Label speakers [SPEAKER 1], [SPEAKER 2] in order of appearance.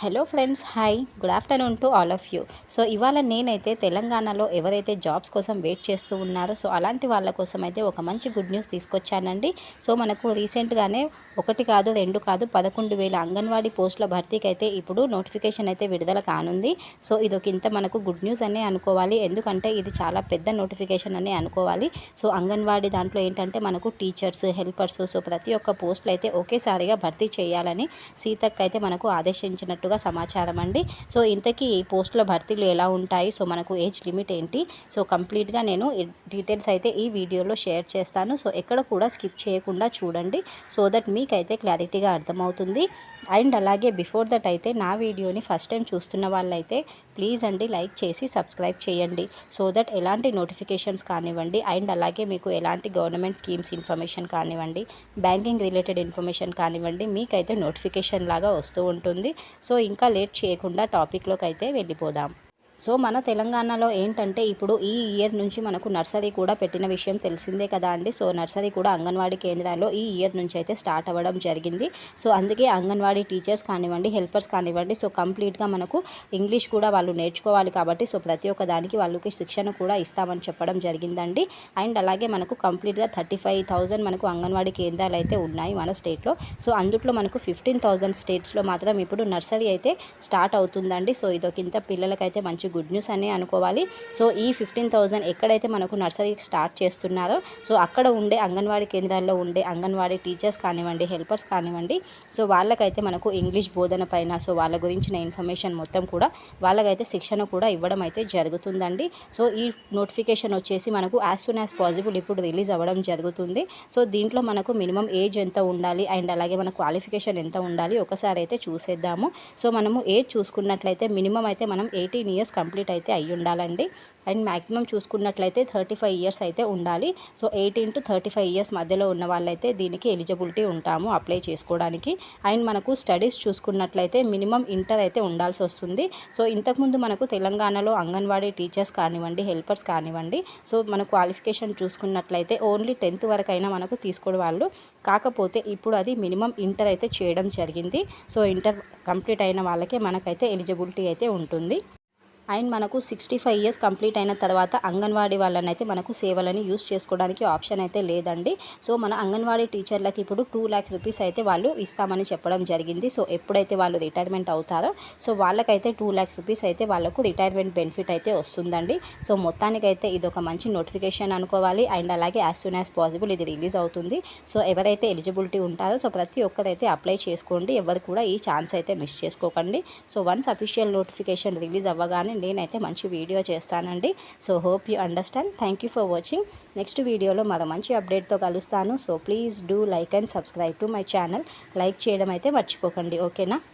[SPEAKER 1] Hello friends hi. Good afternoon to all of you. So ఇవాళ నేనైతే తెలంగాణలో ఎవరైతే జాబ్స్ కోసం వెయిట్ చేస్తూ ఉన్నారో సో అలాంటి వాళ్ళ కోసం అయితే ఒక మంచి గుడ్ న్యూస్ తీసుకొచ్చానండి. సో మనకు రీసెంట్గానే ఒకటి కాదు రెండు కాదు పదకొండు వేల అంగన్వాడీ పోస్టుల భర్తీకి అయితే ఇప్పుడు నోటిఫికేషన్ అయితే విడుదల కానుంది. సో ఇది ఒక ఇంత మనకు గుడ్ న్యూస్ అనే అనుకోవాలి. ఎందుకంటే ఇది చాలా పెద్ద నోటిఫికేషన్ అనే అనుకోవాలి. సో అంగన్వాడీ దాంట్లో ఏంటంటే మనకు టీచర్స్ హెల్పర్స్ సో ప్రతి ఒక్క పోస్టులు అయితే ఒకేసారిగా భర్తీ చేయాలని సీతక్క అయితే మనకు ఆదేశించినట్టు ఆదేశించినట్టుగా సమాచారం అండి. సో ఇంతకీ ఈ పోస్టుల భర్తీలు ఎలా ఉంటాయి? సో మనకు ఏజ్ లిమిట్ ఏంటి? సో కంప్లీట్గా నేను డీటెయిల్స్ అయితే ఈ వీడియోలో షేర్ చేస్తాను. సో ఎక్కడ కూడా స్కిప్ చేయకుండా చూడండి. సో దట్ మీకైతే క్లారిటీగా అర్థమవుతుంది. అండ్ అలాగే బిఫోర్ దట్ అయితే నా వీడియోని ఫస్ట్ టైం చూస్తున్న వాళ్ళైతే ప్లీజ్ అండి లైక్ చేసి సబ్స్క్రైబ్ చేయండి. సో దట్ ఎలాంటి నోటిఫికేషన్స్ కానివ్వండి అండ్ అలాగే మీకు ఎలాంటి గవర్నమెంట్ స్కీమ్స్ ఇన్ఫర్మేషన్ కానివ్వండి బ్యాంకింగ్ రిలేటెడ్ ఇన్ఫర్మేషన్ కానివ్వండి మీకైతే నోటిఫికేషన్ లాగా వస్తూ ఉంటుంది. సో ఇంకా లేట్ చేయకుండా టాపిక్లోకి అయితే వెళ్ళిపోదాం. సో మన తెలంగాణలో ఏంటంటే ఇప్పుడు ఈ ఇయర్ నుంచి మనకు నర్సరీ కూడా పెట్టిన విషయం తెలిసిందే కదా అండి. సో నర్సరీ కూడా అంగన్వాడీ కేంద్రాల్లో ఈ ఇయర్ నుంచి అయితే స్టార్ట్ అవ్వడం జరిగింది. సో అందుకే అంగన్వాడీ టీచర్స్ కానివ్వండి హెల్పర్స్ కానివ్వండి సో కంప్లీట్గా మనకు ఇంగ్లీష్ కూడా వాళ్ళు నేర్చుకోవాలి కాబట్టి సో ప్రతి ఒక్క దానికి వాళ్ళకి శిక్షణ కూడా ఇస్తామని చెప్పడం జరిగిందండి. అండ్ అలాగే మనకు కంప్లీట్గా థర్టీ ఫైవ్ థౌజండ్ మనకు అంగన్వాడీ కేంద్రాలు అయితే ఉన్నాయి మన స్టేట్లో. సో అందుట్లో మనకు ఫిఫ్టీన్ థౌజండ్ స్టేట్స్లో మాత్రం ఇప్పుడు నర్సరీ అయితే స్టార్ట్ అవుతుందండి. సో ఇదొక ఇంత పిల్లలకైతే మంచి గుడ్ న్యూస్ అని అనుకోవాలి. సో ఈ ఫిఫ్టీన్ థౌజండ్ ఎక్కడైతే మనకు నర్సరీ స్టార్ట్ చేస్తున్నారో సో అక్కడ ఉండే అంగన్వాడీ కేంద్రాల్లో ఉండే అంగన్వాడీ టీచర్స్ కానివ్వండి హెల్పర్స్ కానివ్వండి సో వాళ్ళకైతే మనకు ఇంగ్లీష్ బోధన పైన సో వాళ్ళ గురించిన ఇన్ఫర్మేషన్ మొత్తం కూడా వాళ్ళకైతే శిక్షణ కూడా ఇవ్వడం అయితే జరుగుతుందండి. సో ఈ నోటిఫికేషన్ వచ్చేసి మనకు యాజ్ సూన్ యాజ్ పాసిబుల్ ఇప్పుడు రిలీజ్ అవ్వడం జరుగుతుంది. సో దీంట్లో మనకు మినిమం ఏజ్ ఎంత ఉండాలి అండ్ అలాగే మన క్వాలిఫికేషన్ ఎంత ఉండాలి ఒకసారి అయితే చూసేద్దాము. సో మనము ఏజ్ చూసుకున్నట్లయితే మినిమం అయితే మనం ఎయిటీన్ ఇయర్స్ కంప్లీట్ అయితే అయ్యి ఉండాలండి. అండ్ మ్యాక్సిమం చూసుకున్నట్లయితే థర్టీ ఫైవ్ ఇయర్స్ అయితే ఉండాలి. So eighteen to thirty five years మధ్యలో ఉన్న వాళ్ళైతే దీనికి ఎలిజిబిలిటీ ఉంటాము అప్లై చేసుకోవడానికి. అండ్ మనకు స్టడీస్ చూసుకున్నట్లయితే మినిమం ఇంటర్ అయితే ఉండాల్సి వస్తుంది. సో ఇంతకుముందు మనకు తెలంగాణలో అంగన్వాడీ టీచర్స్ కానివ్వండి హెల్పర్స్ కానివ్వండి సో మన క్వాలిఫికేషన్ చూసుకున్నట్లయితే ఓన్లీ టెన్త్ వరకు అయినా మనకు తీసుకోవడం వాళ్ళు. కాకపోతే ఇప్పుడు అది మినిమం ఇంటర్ అయితే చేయడం జరిగింది. సో ఇంటర్ కంప్లీట్ అయిన వాళ్ళకే మనకైతే ఎలిజిబిలిటీ అయితే ఉంటుంది. అండ్ మనకు సిక్స్టీ ఫైవ్ ఇయర్స్ కంప్లీట్ అయిన తర్వాత అంగన్వాడీ వాళ్ళని అయితే మనకు సేవలని యూస్ చేసుకోవడానికి ఆప్షన్ అయితే లేదండి. సో మన అంగన్వాడీ టీచర్లకి ఇప్పుడు టూ ల్యాక్స్ రూపీస్ అయితే వాళ్ళు ఇస్తామని చెప్పడం జరిగింది. సో ఎప్పుడైతే వాళ్ళు రిటైర్మెంట్ అవుతారో సో వాళ్ళకైతే టూ ల్యాక్స్ రూపీస్ అయితే వాళ్ళకు రిటైర్మెంట్ బెనిఫిట్ అయితే వస్తుందండి. సో మొత్తానికైతే ఇది ఒక మంచి నోటిఫికేషన్ అనుకోవాలి. అండ్ అలాగే యాజ్ సూన్ యాజ్ పాసిబుల్ ఇది రిలీజ్ అవుతుంది. సో ఎవరైతే ఎలిజిబిలిటీ ఉంటారో సో ప్రతి ఒక్కరైతే అప్లై చేసుకోండి. ఎవరు కూడా ఈ ఛాన్స్ అయితే మిస్ చేసుకోకండి. So once official notification release అవ్వగానే నేనైతే మంచి వీడియో చేస్తానండి. So hope you understand thank you for watching next వీడియోలో మరో మంచి అప్డేట్తో కలుస్తాను. So please do like and subscribe to my channel like చేయడం అయితే మర్చిపోకండి. ఓకేనా